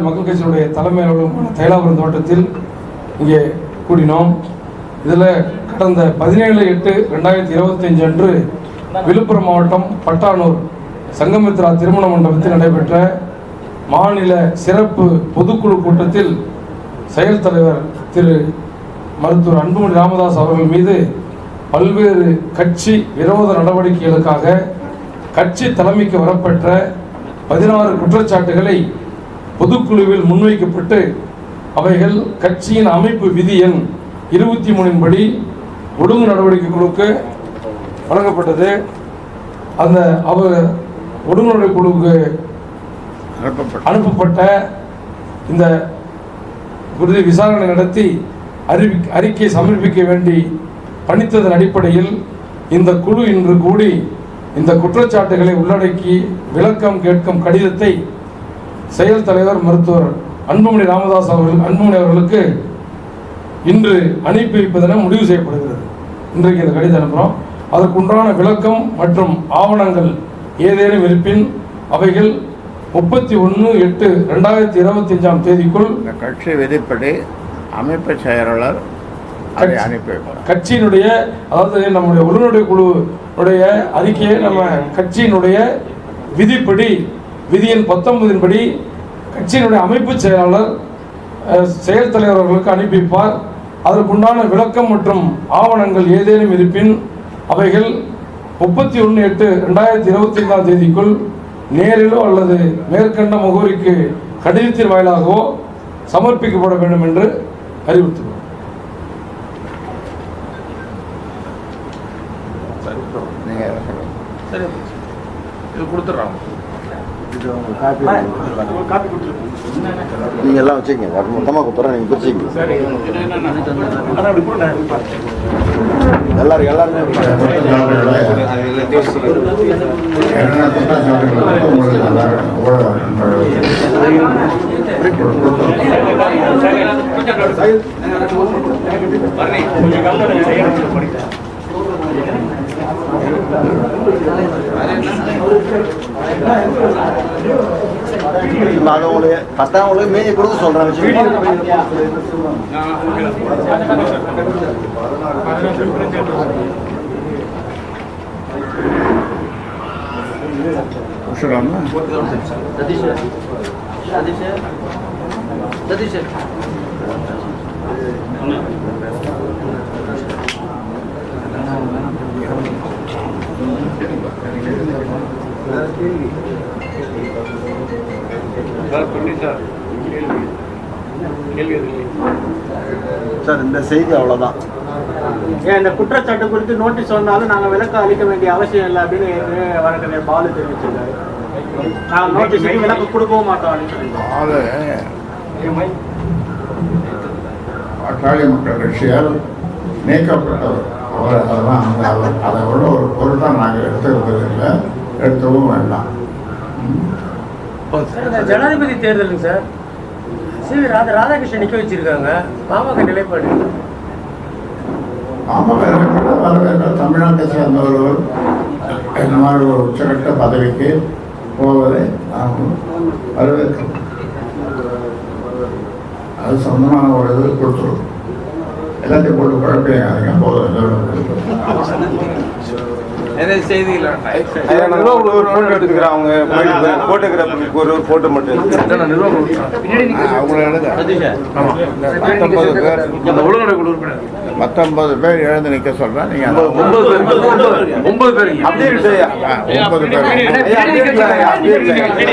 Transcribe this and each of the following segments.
மக்கள் கட்சியினுடைய தலைமை அலுவலகமான தைலாபுரம் தோட்டத்தில் இங்கே கூடினோம். இதில் கடந்த பதினேழு எட்டு ரெண்டாயிரத்தி இருபத்தஞ்சு அன்று விழுப்புரம் மாவட்டம் பட்டானூர் சங்கமித்ரா திருமண மண்டபத்தில் நடைபெற்ற மாநில சிறப்பு பொதுக்குழு கூட்டத்தில் செயல் தலைவர் திரு மருத்துவர் அன்புமணி ராமதாஸ் அவர்கள் மீது பல்வேறு கட்சி விரோத நடவடிக்கைகளுக்காக கட்சி தலைமைக்கு வரப்பெற்ற பதினாறு குற்றச்சாட்டுகளை பொதுக்குழுவில் முன்வைக்கப்பட்டு அவைகள் கட்சியின் அமைப்பு விதி எண் இருபத்தி மூணின்படி ஒழுங்கு நடவடிக்கை குழுக்கு வழங்கப்பட்டது. அந்த அவர் ஒழுங்கு நடவடிக்கை குழுவுக்கு அனுப்பப்பட்ட இந்த குறித்து விசாரணை நடத்தி அறிவி அறிக்கை சமர்ப்பிக்க வேண்டி பணித்ததன் அடிப்படையில் இந்த குழு இன்று கூடி இந்த குற்றச்சாட்டுகளை உள்ளடக்கி விளக்கம் கேட்கும் கடிதத்தை செயல் தலைவர் மருத்துவர் அன்புமணி ராமதாஸ் அவர்கள் அன்புமணி அவர்களுக்கு இன்று அனுப்பி வைப்பதென முடிவு செய்யப்படுகிறது. இன்றைக்கு இந்த கடிதம் அனுப்புகிறோம் அதற்குண்டான விளக்கம் மற்றும் ஆவணங்கள் ஏதேனும் இருப்பின் அவைகள் முப்பத்தி ஒன்று எட்டு ரெண்டாயிரத்தி இருபத்தி அஞ்சாம் தேதிக்குள் இந்த கட்சி விதிப்படி அமைப்பு செயலாளர் அதை அனுப்பி கட்சியினுடைய அதாவது நம்முடைய உள்நடை குழுவுடைய அறிக்கையை நம்ம கட்சியினுடைய விதிப்படி விதியின் பத்தொன்பதின்படி கட்சியினுடைய அமைப்பு செயலாளர் செயல் தலைவர் அவர்களுக்கு அனுப்பிப்பார். அதற்குண்டான விளக்கம் மற்றும் ஆவணங்கள் ஏதேனும் இருப்பின் அவைகள் முப்பத்தி ஒன்று எட்டு ரெண்டாயிரத்தி இருபத்தி ஐந்தாம் தேதிக்குள் நேரிலோ அல்லது மேற்கண்ட முகவரிக்கு கடிதத்தின் வாயிலாகவோ சமர்ப்பிக்கப்பட வேண்டும் என்று அறிவுறுத்துகிறோம். சரி இது கொடுத்துட்றாங்க நீங்க எல்லாம் வச்சுக்கங்க. அது மொத்தமா கொடுத்துறேன் நீங்க பிரிச்சுக்கங்க சரி. அதான் அப்படி கொடுங்க எல்லாரும் எல்லாருமே என்ன குற்றச்சாட்டுகள் உங்களுக்கு அந்த நான் உங்களுக்கு கரெக்டாக உங்களுக்கு சார் இந்த செய்தி அவ்வளவுதான். ஏன் இந்த குற்றச்சாட்டு குறித்து நோட்டீஸ் வந்தாலும் நாங்க விளக்கம் அளிக்க வேண்டிய அவசியம் இல்லை அப்படின்னு வழக்கறிஞர் பாலு தெரிவிச்சிருக்காரு. நாங்க நோட்டீஸுக்கு விளக்கம் கொடுக்கவும் மாட்டோம் அப்படின்னு பாட்டாளி மக்கள் கட்சியால் நீக்கப்பட்டவர். அவர் அதெல்லாம் அந்த அதை விட ஒரு பொருட்டாக நாங்கள் எடுத்துக்கிறது இல்லை எடுக்கவும் வேண்டாம். சார், ஜனாதிபதி தேர்தலுங்க sir. C V Radha Radhakrishnan நிக்க வச்சிருக்காங்க. பாமக நிலைப்பாடு. பாமக தமிழ்நாட்டை சேர்ந்தவர் இந்த மாதிரி ஒரு உச்சகட்ட பதவிக்கு போவதை நாம் வரவேற்கிறோம். அது சொந்தமான ஒரு இது கொடுத்துருவோம். எல்லாத்தையும் போட்டு குழப்பியாங்க போதும் இதோட செய்திகள் எடுத்துக்கிறேன் அவங்க போட்டோகிராஃபருக்கு ஒரு போட்டோ மட்டும் பத்தொன்பது பேர் பத்தொன்பது பேர் எழுந்து நிற்க சொல்றேன் நீங்க ஒன்பது பேர் ஒன்பது பேர் அப்படியே ஐயா. ஆ, ஒன்பது பேர் ஐயா, அப்படியே இருக்கு ஐயா,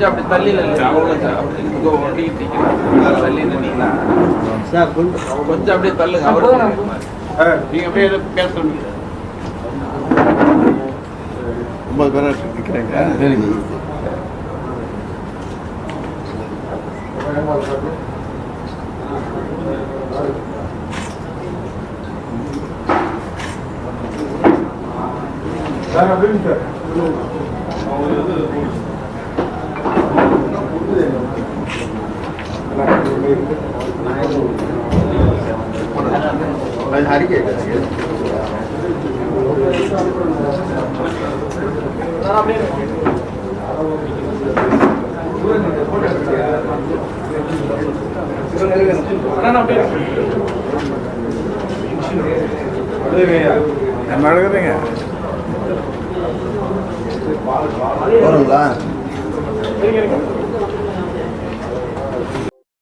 கொஞ்சம் அப்படி தள்ளியில் அவ்வளோ சார். அப்படி தள்ளி நின்னீங்களா கொஞ்சம் அப்படியே தள்ளுங்க. அவர் நீங்கள் அப்படியே பேச ரொம்ப பேர் நிற்கிறாங்க சார் அப்படின்னு சார். நம்ம எழுதுங்க வருங்களா